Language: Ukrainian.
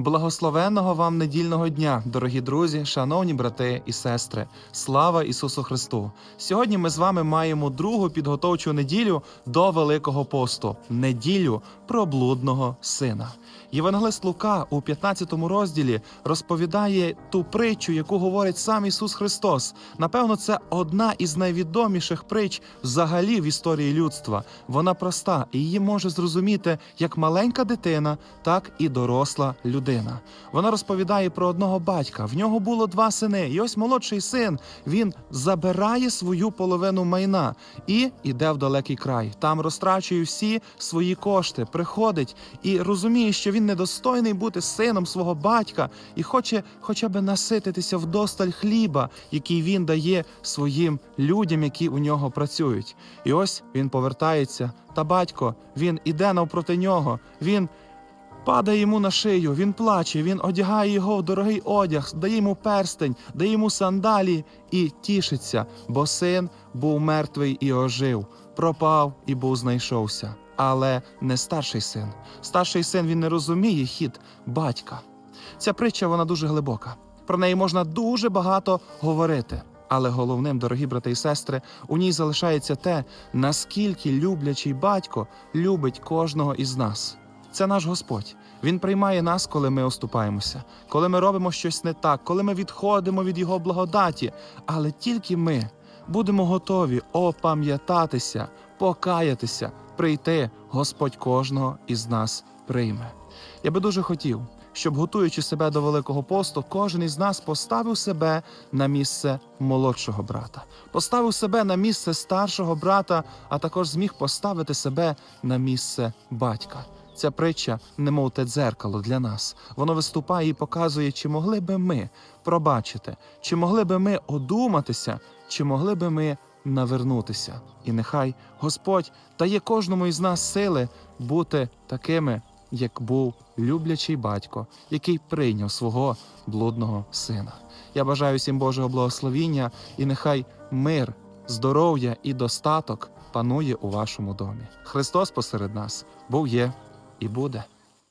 Благословенного вам недільного дня, дорогі друзі, шановні брати і сестри. Слава Ісусу Христу! Сьогодні ми з вами маємо другу підготовчу неділю до Великого посту неділю про блудного сина. Євангелист Лука у 15 розділі розповідає ту притчу, яку говорить сам Ісус Христос. Напевно, це одна із найвідоміших притч взагалі в історії людства. Вона проста і її може зрозуміти як маленька дитина, так і доросла людина. Вона розповідає про одного батька. В нього було два сини, і ось молодший син він забирає свою половину майна і йде в далекий край. Там розтрачує всі свої кошти, приходить і розуміє, що він недостойний бути сином свого батька і хоче хоча б насититися вдосталь хліба, який він дає своїм людям, які у нього працюють. І ось він повертається. Та батько він іде навпроти нього. Він падає йому на шию, він плаче, він одягає його в дорогий одяг, дає йому перстень, дає йому сандалі і тішиться, бо син був мертвий і ожив, пропав і був знайшовся. Але не старший син. Старший син він не розуміє хід батька. Ця притча вона дуже глибока. Про неї можна дуже багато говорити. Але головним, дорогі брати і сестри, у ній залишається те, наскільки люблячий батько любить кожного із нас. Це наш Господь. Він приймає нас, коли ми оступаємося, коли ми робимо щось не так, коли ми відходимо від Його благодаті. Але тільки ми будемо готові опам'ятатися, покаятися, прийти, Господь кожного із нас прийме. Я би дуже хотів, щоб, готуючи себе до Великого посту, кожен із нас поставив себе на місце молодшого брата, поставив себе на місце старшого брата, а також зміг поставити себе на місце батька. Ця притча, немов те дзеркало для нас. Воно виступає і показує, чи могли би ми пробачити, чи могли би ми одуматися, чи могли би ми навернутися. І нехай Господь дає кожному із нас сили бути такими, як був люблячий батько, який прийняв свого блудного сина. Я бажаю всім Божого благословіння, і нехай мир, здоров'я і достаток панує у вашому домі. Христос посеред нас був є і буде.